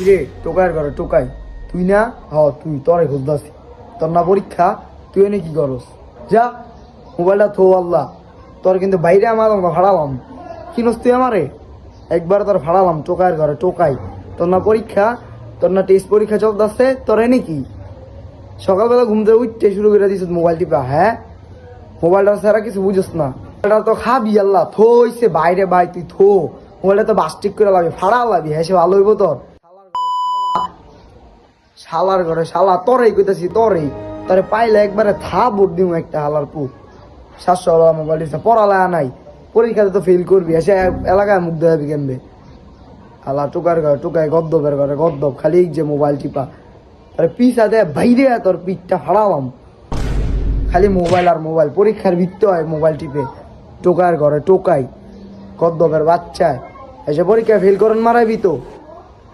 কিরে টোকায়ের ঘরে টোকাই। তুই না? হ তুই, তরে খুঁজদাসি তোর না পরীক্ষা? তুই এনে কি করস? যা, মোবাইলটা থো আল্লাহ। তোর কিন্তু বাইরে আমার ভাড়ালাম কিনস তুই আমারে? একবার তোর ভাড়ালাম টোকায়ের ঘরে টোকাই। তোর না পরীক্ষা? তোর না টেস্ট পরীক্ষা চলতেছে? তোর এনে কি? সকালবেলা ঘুম থেকে উঠতে শুরু করে দিস মোবাইল টিপা হ্যাঁ? মোবাইলটা ছাড়া কিছু বুঝোস না। এটা তো খাবি আল্লাহ থইছে বাইরে বাই তুই থো। মোবাইলটা তো বাস্টিক করে লাগবে ফাড়া লাগবি হ্যাঁ সে ভালো হইব তোর। শালার ঘরে, শালা, তরেই কইতাছি, তরেই। তোরে পাইলে একবারে থা বোর্ড দিম একটা হালার পু। সাতশো মোবাইল পড়ালেখা নাই। পরীক্ষাতে তো ফেল করবি, এসে এলাকায় মুখ দেখাবি কেনবে আলা টুকার ঘরে, টুকায় গদ্দবের ঘরে, গদ্দব, খালি যে মোবাইল টিপা। তারে পিসা দেয় বাইরে তোর পিঠটা ফাড়ালাম। খালি মোবাইল আর মোবাইল পরীক্ষার ভিত্তি হয় মোবাইল টিপে। টোকার ঘরে, টোকাই কদ্দবের বাচ্চায়। এসে পরীক্ষা ফেল করেন মারাবি তো।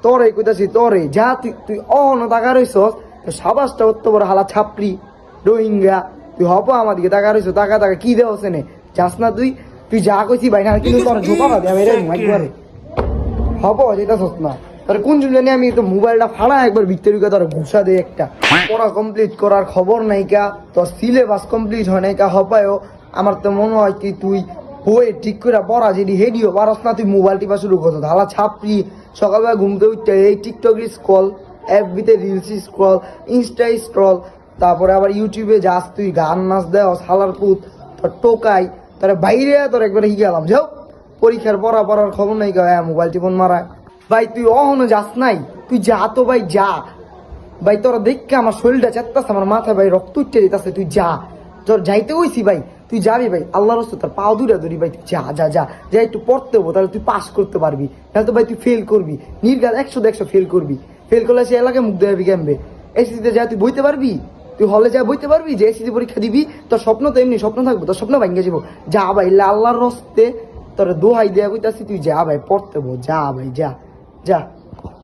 তোরে কইতাছি, তোরে, যা তুই অন টাকা রইছস তো সাবাসটা অত বড় হালা ছাপড়ি, রোহিঙ্গা, তুই হব আমার দিকে টাকা রইছ টাকা টাকা কি দেওয়া সেনে যাস না তুই তুই যা কইছি ভাই, না কিন্তু তোর ঝোঁকা দেয়া মেরে একবারে। হব যেটা সস না। তার কোন জানি আমি তো মোবাইলটা ফাড়া একবার ভিতরে তোর ঘুষা দে একটা। পড়া কমপ্লিট করার খবর নাইকা তোর সিলেবাস কমপ্লিট হয় নাই কা, হপায়ও, আমার তো মনে হয় কি তুই হয়ে ঠিক করে পড়া যেটি হেডিও পারস না তুই মোবাইল টিপা শুরু করছ। ধালা ছাপড়ি, সকালবেলা ঘুমতে উঠতে এই টিকটক স্ক্রল এফবিতে রিলস স্ক্রল ইনস্টা স্ক্রল তারপরে আবার ইউটিউবে যাস তুই, গান নাচ দেও সালার পুত, তোর টোকাই, তোর বাইরে তোর একবারে হিগে গেলাম। যাও পরীক্ষার পড়া পড়ার খবর নাই কা হ্যাঁ মোবাইল টিপন মারায়। ভাই, তুই অহনো যাস নাই, তুই যা তো ভাই, যা। ভাই, তোরা দেখকে আমার শরীরটা চেত্তাছে, আমার মাথায় ভাই রক্ত উঠতে যেতেছে তুই যা। তোর যাইতে হইছি ভাই, তুই যাবি ভাই। আল্লাহর রস্তে তোর পাও দূরে ধরি ভাই যা যা যা। যা একটু পড়তে হব, তাহলে তুই পাস করতে পারবি। তাহলে তো ভাই তুই ফেল করবি। নির্গাল একশো একশো ফেল করবি। ফেল করলে সে এলাকায় মুখ দেখাবি কেমবে? এসিতে যা তুই বইতে পারবি? তুই হলে যা বইতে পারবি? যে এসিসি পরীক্ষা দিবি, তোর স্বপ্ন তো এমনি, স্বপ্ন থাকব, তোর স্বপ্ন ভাঙ্গে যাব। যা ভাই আল্লাহর রস্তে তোর দোহাই দেয়া কইতাছি, তুই যা ভাই, পড়তে যা ভাই, যা যা।